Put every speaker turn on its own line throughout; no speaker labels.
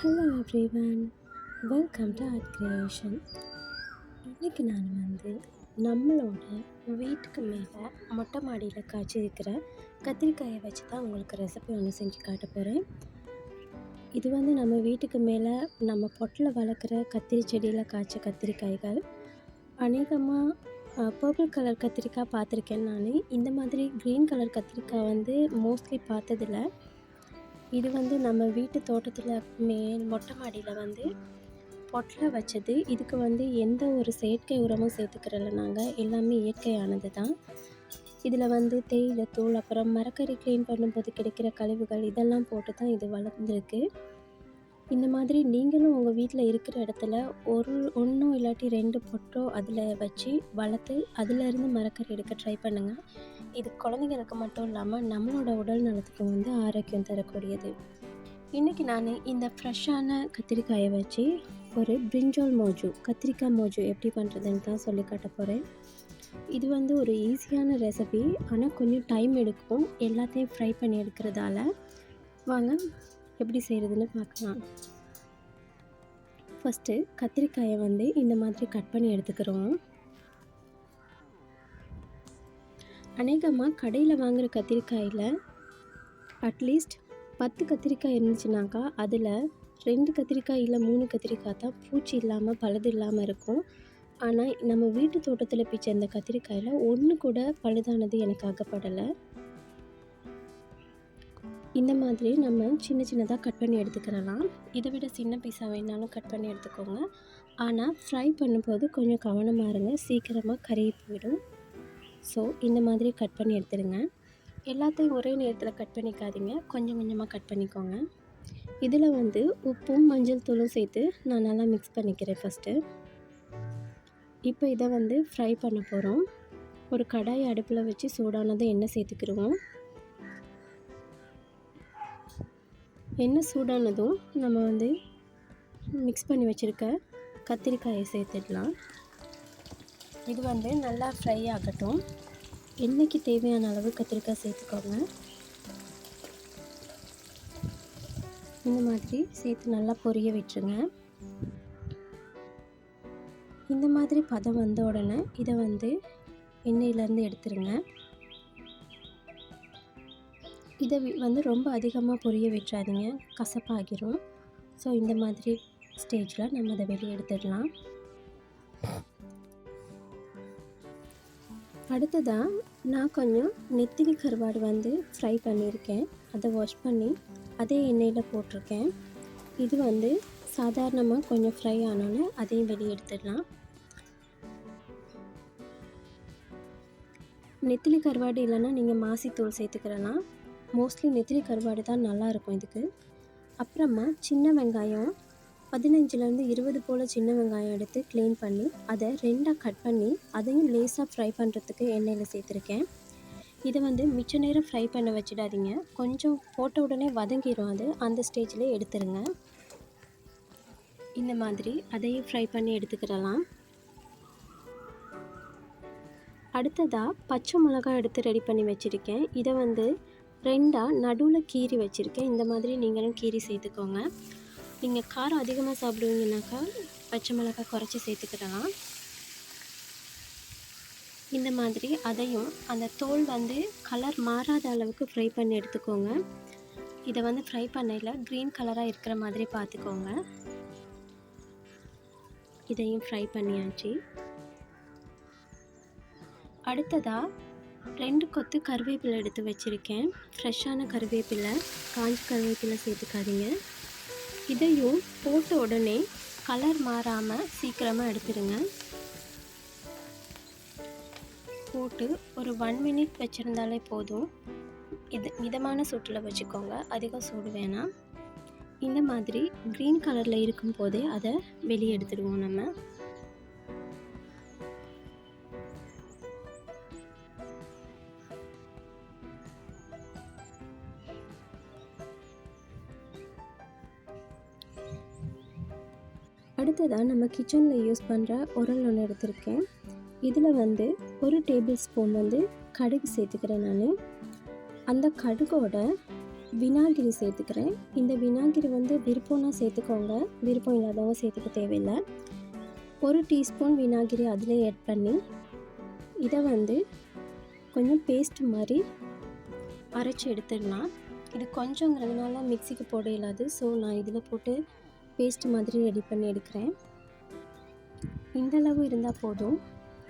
Hello everyone welcome to art creation இன்றைக்கி நான் வந்து நம்மளோட வீட்டுக்கு மேலே மொட்டை மாடியில் காய்ச்சிருக்கிற கத்திரிக்காயை வச்சு தான் உங்களுக்கு ரெசிபி ஒன்று செஞ்சு காட்ட போகிறேன் இது வந்து நம்ம வீட்டுக்கு மேலே நம்ம பொட்டில் வளர்க்குற கத்திரி செடியில் காய்ச்ச கத்திரிக்காய்கள். அநேகமாக பர்பிள் கலர் கத்திரிக்காய் பார்த்துருக்கேன் நான். இந்த மாதிரி க்ரீன் கலர் கத்திரிக்காய் வந்து மோஸ்ட்லி பார்த்ததில்ல. இது வந்து நம்ம வீட்டு தோட்டத்தில் மே மொட்டை மாடியில் வந்து பொட்டில் வச்சது. இதுக்கு வந்து எந்த ஒரு செயற்கை உரமும் சேர்த்துக்கிறல நாங்கள் எல்லாமே இயற்கையானது தான். இதில் வந்து தேயிலை தூள் அப்புறம் மரக்கறி க்ளீன் பண்ணும்போது கிடைக்கிற கழிவுகள் இதெல்லாம் போட்டு தான் இது வளர்ந்துருக்கு. இந்த மாதிரி நீங்களும் உங்கள் வீட்டில் இருக்கிற இடத்துல ஒரு ஒன்றும் இல்லாட்டி ரெண்டு பொட்டோ அதில் வச்சு வளர்த்து அதிலேருந்து மரக்கறி எடுக்க ட்ரை பண்ணுங்கள் இது குழந்தைங்களுக்கு மட்டும் இல்லாமல் நம்மளோட உடல் நலத்துக்கு வந்து ஆரோக்கியம் தரக்கூடியது. இன்றைக்கி நான் இந்த ஃப்ரெஷ்ஷான கத்திரிக்காயை வச்சு ஒரு பிரிஞ்சால் மோஜு கத்திரிக்காய் மோஜு எப்படி பண்ணுறதுன்னு தான் சொல்லி காட்ட போகிறேன் இது வந்து ஒரு ஈஸியான ரெசிபி ஆனால் கொஞ்சம் டைம் எடுக்கும். எல்லாத்தையும் ஃப்ரை பண்ணி எடுக்கிறதால. வாங்க எப்படி செய்கிறதுன்னு பார்க்கலாம். ஃபஸ்ட்டு கத்திரிக்காயை வந்து இந்த மாதிரி கட் பண்ணி எடுத்துக்கிறோம். அநேகமாக கடையில் வாங்குகிற கத்திரிக்காயில் அட்லீஸ்ட் பத்து கத்திரிக்காய் இருந்துச்சுனாக்கா அதில் ரெண்டு கத்திரிக்காய் இல்லை மூணு கத்திரிக்காய் தான் பூச்சி இல்லாமல் பழுது இல்லாமல் இருக்கும். ஆனால் நம்ம வீட்டு தோட்டத்தில் பிச்ச இந்த கத்திரிக்காயில் ஒன்று கூட பழுதானது எனக்கு ஆகப்படலை இந்த மாதிரி நம்ம சின்ன சின்னதாக கட் பண்ணி எடுத்துக்கிறலாம் இதை விட சின்ன பீஸாக வேணாலும் கட் பண்ணி எடுத்துக்கோங்க. ஆனால் ஃப்ரை பண்ணும்போது கொஞ்சம் கவனமாக இருங்க. சீக்கிரமாக கறி போயிடும். ஸோ இந்த மாதிரி கட் பண்ணி எடுத்துடுங்க. எல்லாத்தையும் ஒரே நேரத்தில் கட் பண்ணிக்காதீங்க. கொஞ்சம் கொஞ்சமாக கட் பண்ணிக்கோங்க. இதில் வந்து உப்பும் மஞ்சள் தூளும் சேர்த்து நான் நல்லா மிக்ஸ் பண்ணிக்கிறேன் ஃபஸ்ட்டு இப்போ இதை வந்து ஃப்ரை பண்ண போகிறோம் ஒரு கடாய் அடுப்பில் வச்சு சூடானதை எண்ணெய் சேர்த்துக்கிடுவோம். எண்ணெய் சூடானதும் நம்ம வந்து மிக்ஸ் பண்ணி வச்சுருக்க கத்திரிக்காயை சேர்த்துடலாம். இது வந்து நல்லா ஃப்ரை ஆகட்டும். எண்ணெய்க்கு தேவையான அளவு கத்திரிக்காய் சேர்த்துக்கோங்க. இந்த மாதிரி சேர்த்து நல்லா பொரிய விட்டுருங்க. இந்த மாதிரி பதம் வந்த உடனே இதை வந்து எண்ணெயிலேருந்து எடுத்துருங்க. இதை வந்து ரொம்ப அதிகமாக பொரிய விட்டுறாதீங்க. கசப்பாகிரும். ஸோ இந்த மாதிரி ஸ்டேஜில் நம்ம அதை வெளியே எடுத்துடலாம். அடுத்ததாக நான் கொஞ்சம் நெத்திலி கருவாடு வந்து ஃப்ரை பண்ணியிருக்கேன். அதை வாஷ் பண்ணி அதே எண்ணெயில் போட்டிருக்கேன். இது வந்து சாதாரணமாக கொஞ்சம் ஃப்ரை ஆனோன்னே அதையும் வெளியே எடுத்துடலாம். நெத்திலி கருவாடு இல்லைன்னா நீங்கள் மாசித்தூள் சேர்த்துக்கிறலாம் மோஸ்ட்லி நெத்திலி கருவாடு தான் நல்லாயிருக்கும் இதுக்கு. அப்புறமா சின்ன வெங்காயம் பதினஞ்சுலேருந்து இருபது போல் சின்ன வெங்காயம் எடுத்து க்ளீன் பண்ணி அதை ரெண்டாக கட் பண்ணி அதையும் லேஸாக ஃப்ரை பண்ணுறதுக்கு எண்ணெயில் சேர்த்துருக்கேன். இதை வந்து மிச்ச நேரம் ஃப்ரை பண்ண வச்சிடாதீங்க. கொஞ்சம் போட்ட உடனே வதங்கிடும் அது. அந்த ஸ்டேஜில் எடுத்துருங்க. இந்த மாதிரி அதையும் ஃப்ரை பண்ணி எடுத்துக்கிடலாம். அடுத்ததாக பச்சை மிளகாய் எடுத்து ரெடி பண்ணி வச்சுருக்கேன். இதை வந்து ரெண்டாக நடுவில் கீரி வச்சுருக்கேன். இந்த மாதிரி நீங்களும் கீரி சேர்த்துக்கோங்க. நீங்கள் காரம் அதிகமாக சாப்பிடுவீங்கனாக்கா பச்சை மிளகாய் குறைச்சி சேர்த்துக்கிடலாம். இந்த மாதிரி அதையும் அந்த தோல் வந்து கலர் மாறாத அளவுக்கு ஃப்ரை பண்ணி எடுத்துக்கோங்க. இதை வந்து ஃப்ரை பண்ணையில் க்ரீன் கலராக இருக்கிற மாதிரி பார்த்துக்கோங்க. இதையும் ஃப்ரை பண்ணியாச்சு. அடுத்ததாக ரெண்டு கொத்து கருவேப்பிலை எடுத்து வச்சுருக்கேன். ஃப்ரெஷ்ஷான கருவேப்பிலை காஞ்ச கருவேப்பிலை சேர்த்துக்காதீங்க. இதையும் போட்ட உடனே கலர் மாறாமல் சீக்கிரமாக எடுத்துடுங்க போட்டு ஒரு ஒன் மினிட் வச்சுருந்தாலே போதும். இது மிதமான சூட்டில் வச்சுக்கோங்க. அதிகம் சூடு வேணாம். இந்த மாதிரி க்ரீன் கலரில் இருக்கும் போதே அதை வெளியே எடுத்துடுவோம் நம்ம. அடுத்ததாக நம்ம கிச்சனில் யூஸ் பண்ணுற உரல் ஒன்று எடுத்திருக்கேன். இதில் வந்து ஒரு டேபிள் ஸ்பூன் வந்து கடுகு சேர்த்துக்கிறேன் நான். அந்த கடுகோட வினாகிரி சேர்த்துக்கிறேன். இந்த வினாகிரி வந்து விருப்பம்னா சேர்த்துக்கோங்க. விருப்பம் இல்லாதவங்க சேர்த்துக்க தேவையில்லை. ஒரு டீஸ்பூன் வினாகிரி அதிலே ஆட் பண்ணி இதை வந்து கொஞ்சம் பேஸ்ட் மாதிரி அரைச்சி எடுத்துடலாம். இது கொஞ்சங்கிறதுனால மிக்சிக்கு போட இல்லாது ஸோ நான் இதில் போட்டு பேஸ்ட் மாதிரி ரெடி பண்ணி எடுக்கிறேன். இந்த அளவு இருந்தால் போதும்.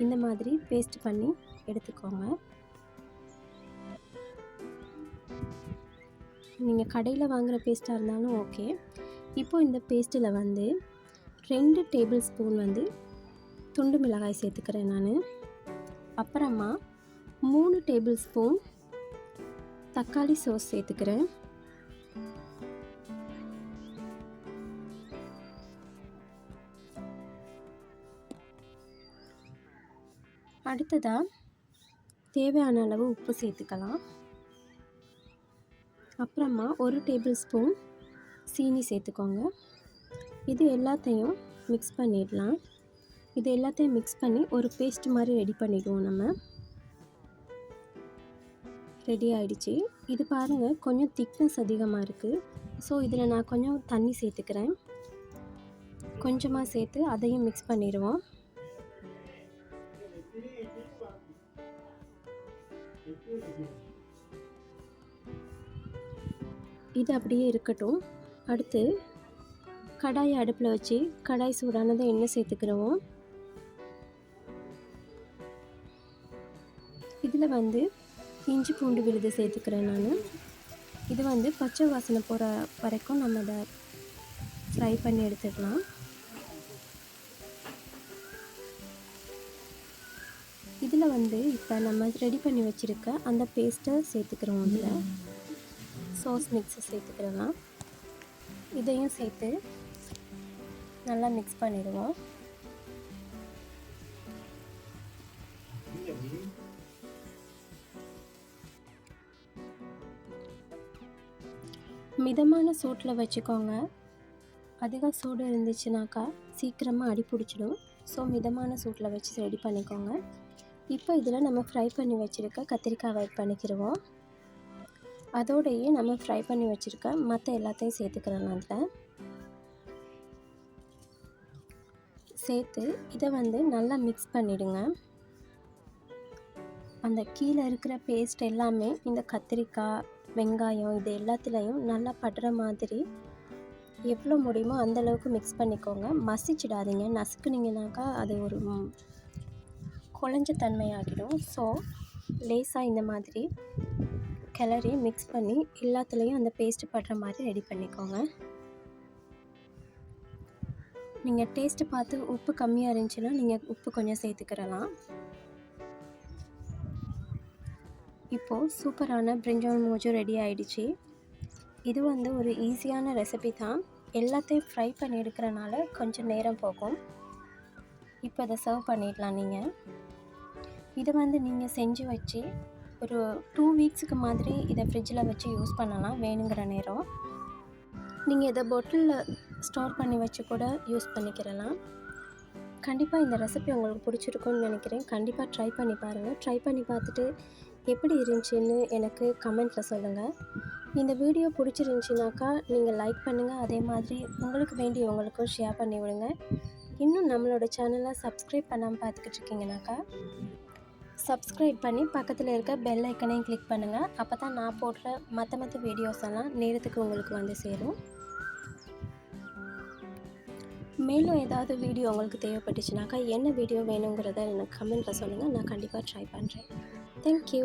இந்த மாதிரி பேஸ்ட் பண்ணி எடுத்துக்கோங்க. நீங்கள் கடையில் வாங்குகிற பேஸ்ட்டாக இருந்தாலும் ஓகே இப்போது இந்த பேஸ்ட்டில் வந்து ரெண்டு டேபிள் ஸ்பூன் வந்து துண்டு மிளகாய் சேர்த்துக்கிறேன் நான். அப்புறமா மூணு டேபிள் ஸ்பூன் தக்காளி சோஸ் சேர்த்துக்கிறேன். அடுத்ததாக தேவையான அளவு உப்பு சேர்த்துக்கலாம். அப்புறமா ஒரு டேபிள் ஸ்பூன் சீனி சேர்த்துக்கோங்க. இது எல்லாத்தையும் மிக்ஸ் பண்ணிடலாம். இது எல்லாத்தையும் மிக்ஸ் பண்ணி ஒரு பேஸ்ட் மாதிரி ரெடி பண்ணிடுவோம் நம்ம. ரெடி ஆகிடுச்சி இது பாருங்கள் கொஞ்சம் திக்னஸ் அதிகமாக இருக்குது ஸோ இதில் நான் கொஞ்சம் தண்ணி சேர்த்துக்கிறேன். கொஞ்சமாக சேர்த்து அதையும் மிக்ஸ் பண்ணிடுவோம். இது அப்படியே இருக்கட்டும். அடுத்து கடாயை அடுப்பில் வச்சு கடாய் சூடானதை எண்ணெய் சேர்த்துக்கிறோம். இதில் வந்து இஞ்சி பூண்டு விழுது சேர்த்துக்கிறேன் நான். இது வந்து பச்சை வாசனை போகிற வரைக்கும் நம்ம அதை ஃப்ரை பண்ணி எடுத்துக்கலாம். இதில் வந்து இப்போ நம்ம ரெடி பண்ணி வச்சுருக்க அந்த பேஸ்ட்டை சேர்த்துக்கிறோம் அதில். சாஸ் மிக்ஸை சேர்த்துக்கிறலாம் இதையும் சேர்த்து நல்லா மிக்ஸ் பண்ணிடுவோம். மிதமான சூட்டில் வச்சுக்கோங்க. அதிக சூடு இருந்துச்சுனாக்கா சீக்கிரமாக அடி பிடிச்சிடும் ஸோ மிதமான சூட்டில் வச்சு ரெடி பண்ணிக்கோங்க. இப்போ இதில் நம்ம ஃப்ரை பண்ணி வச்சுருக்க கத்திரிக்காய் ஆட் பண்ணிக்கிடுவோம் அதோடையே நம்ம ஃப்ரை பண்ணி வச்சுருக்க மற்ற எல்லாத்தையும் சேர்த்துக்கிறோம் அதில் சேர்த்து இதை வந்து நல்லா மிக்ஸ் பண்ணிவிடுங்க அந்த கீழே இருக்கிற பேஸ்ட் எல்லாமே இந்த கத்திரிக்காய் வெங்காயம் இது எல்லாத்துலேயும் நல்லா படுற மாதிரி எவ்வளோ முடியுமோ அந்தளவுக்கு மிக்ஸ் பண்ணிக்கோங்க. மசிச்சிடாதீங்க. நசுக்குனிங்கனாக்கா அது ஒரு குழஞ்ச தன்மையாகிடும். ஸோ லேசாக இந்த மாதிரி கிளறி மிக்ஸ் பண்ணி எல்லாத்துலேயும் அந்த பேஸ்ட்டு படுற மாதிரி ரெடி பண்ணிக்கோங்க. நீங்கள் டேஸ்ட்டு பார்த்து உப்பு கம்மியாக இருந்துச்சுன்னா நீங்கள் உப்பு கொஞ்சம் சேர்த்துக்கிறலாம் இப்போது சூப்பரான பிரிஞ்சால் மோஜோ ரெடி ஆகிடுச்சு இது வந்து ஒரு ஈஸியான ரெசிபி தான். எல்லாத்தையும் ஃப்ரை பண்ணி எடுக்கிறனால கொஞ்சம் நேரம் போகும். இப்போ அதை சர்வ் பண்ணிடலாம் நீங்கள் இதை வந்து நீங்கள் செஞ்சு வச்சு ஒரு டூ வீக்ஸுக்கு மாதிரி இதை ஃப்ரிட்ஜில் வச்சு யூஸ் பண்ணலாம் வேணுங்கிற நேரம். நீங்கள் இதை பொட்டிலில் ஸ்டோர் பண்ணி வச்சு கூட யூஸ் பண்ணிக்கிறலாம் கண்டிப்பாக இந்த ரெசிபி உங்களுக்கு பிடிச்சிருக்குன்னு நினைக்கிறேன். கண்டிப்பாக ட்ரை பண்ணி பாருங்கள் ட்ரை பண்ணி பார்த்துட்டு எப்படி இருந்துச்சுன்னு எனக்கு கமெண்ட்டில் சொல்லுங்கள் இந்த வீடியோ பிடிச்சிருந்துச்சினாக்கா நீங்கள் லைக் பண்ணுங்கள் அதே மாதிரி உங்களுக்கு வேண்டியவங்களுக்கும் ஷேர் பண்ணி விடுங்க இன்னும் நம்மளோட சேனலை சப்ஸ்கிரைப் பண்ணாமல் பார்த்துக்கிட்டு இருக்கீங்கனாக்கா சப்ஸ்கிரைப் பண்ணி பக்கத்தில் இருக்க பெல் ஐக்கனையும் கிளிக் பண்ணுங்கள் அப்போ தான் நான் போடுற மற்ற மற்ற வீடியோஸ் எல்லாம் நேரத்துக்கு உங்களுக்கு வந்து சேரும். மேலும் ஏதாவது வீடியோ உங்களுக்கு தேவைப்பட்டுச்சுனாக்கா என்ன வீடியோ வேணுங்கிறத எனக்கு கமெண்ட்டில் சொல்லுங்கள் நான் கண்டிப்பாக ட்ரை பண்ணுறேன் தேங்க்யூ